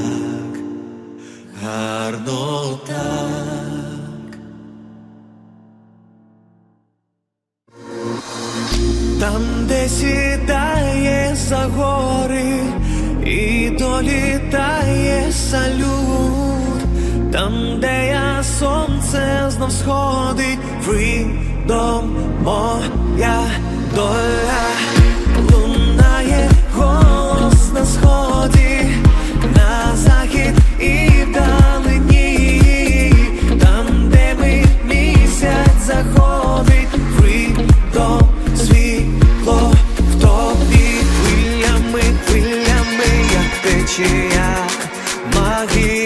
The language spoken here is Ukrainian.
так, гарно так. Там, де сідає за гори і долітає салют, там, де я сонце знов сходить, ви дом моя доля. magia.